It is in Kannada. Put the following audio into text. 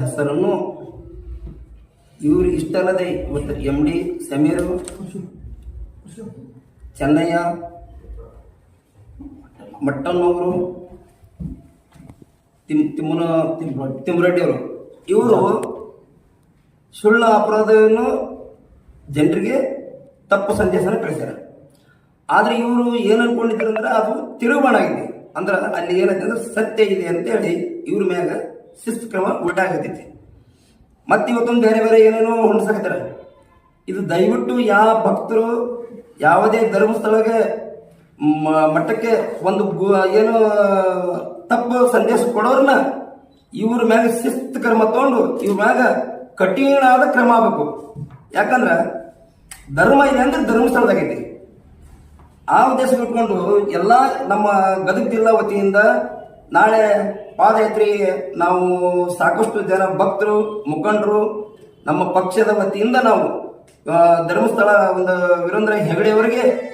ಹೆಸರನ್ನು ಇವರು ಇಷ್ಟಲ್ಲದೆ ಇವತ್ತು ಎಂ ಡಿ ಸಮೀರ್, ಚೆನ್ನಯ್ಯ ಮಟ್ಟಣ್ಣವರು ತಿಮ್ ತಿಮ್ಮನ ತಿಮ್ಮರೆಡ್ಡಿಯವರು ಇವರು ಸುಳ್ಳು ಅಪರಾಧವನ್ನು ಜನರಿಗೆ ತಪ್ಪು ಸಂದೇಶನ ಕಳಿಸ್ಯಾರ. ಆದ್ರೆ ಇವರು ಏನು ಅನ್ಕೊಂಡಿದ್ರು ಅಂದ್ರೆ ಅದು ತಿರುಗುಬಾಣ ಆಗಿದೆ ಅಂದ್ರೆ ಅಲ್ಲಿ ಏನಾಯ್ತು ಅಂದ್ರೆ ಸತ್ಯ ಇದೆ ಅಂತ ಹೇಳಿ ಇವ್ರ ಮ್ಯಾಗ ಶಿಸ್ತು ಕ್ರಮ ಉಲ್ಟಾಗತೈತಿ ಮತ್ತೆ ಇವತ್ತೊಂದು ಬೇರೆ ಬೇರೆ ಏನೇನೋ ಹೊಂದಿಸಾಕತ್ತಾರ. ಇದು ದಯವಿಟ್ಟು ಯಾವ ಭಕ್ತರು ಯಾವುದೇ ಧರ್ಮಸ್ಥಳಕ್ಕೆ ಮಠಕ್ಕೆ ಒಂದು ಏನು ತಪ್ಪು ಸಂದೇಶ ಕೊಡೋರ್ನ ಇವ್ರ ಮ್ಯಾಗ ಶಿಸ್ತು ಕ್ರಮ ತಗೊಂಡು ಇವ್ರ ಮ್ಯಾಗ ಕಠಿಣಾದ ಕ್ರಮ ಆಗ್ಬೇಕು. ಯಾಕಂದ್ರ ಧರ್ಮ ಇದೆ ಅಂದ್ರೆ ಧರ್ಮಸ್ಥಳದಾಗೈತಿ ಆ ಉದ್ದೇಶ ಇಟ್ಕೊಂಡು ಎಲ್ಲ ನಮ್ಮ ಗದಗ ಜಿಲ್ಲಾ ವತಿಯಿಂದ ನಾಳೆ ಪಾದಯಾತ್ರೆಗೆ ನಾವು ಸಾಕಷ್ಟು ಜನ ಭಕ್ತರು, ಮುಖಂಡರು, ನಮ್ಮ ಪಕ್ಷದ ವತಿಯಿಂದ ನಾವು ಧರ್ಮಸ್ಥಳ ಒಂದು ವೀರೇಂದ್ರ ಹೆಗಡೆ ಅವರಿಗೆ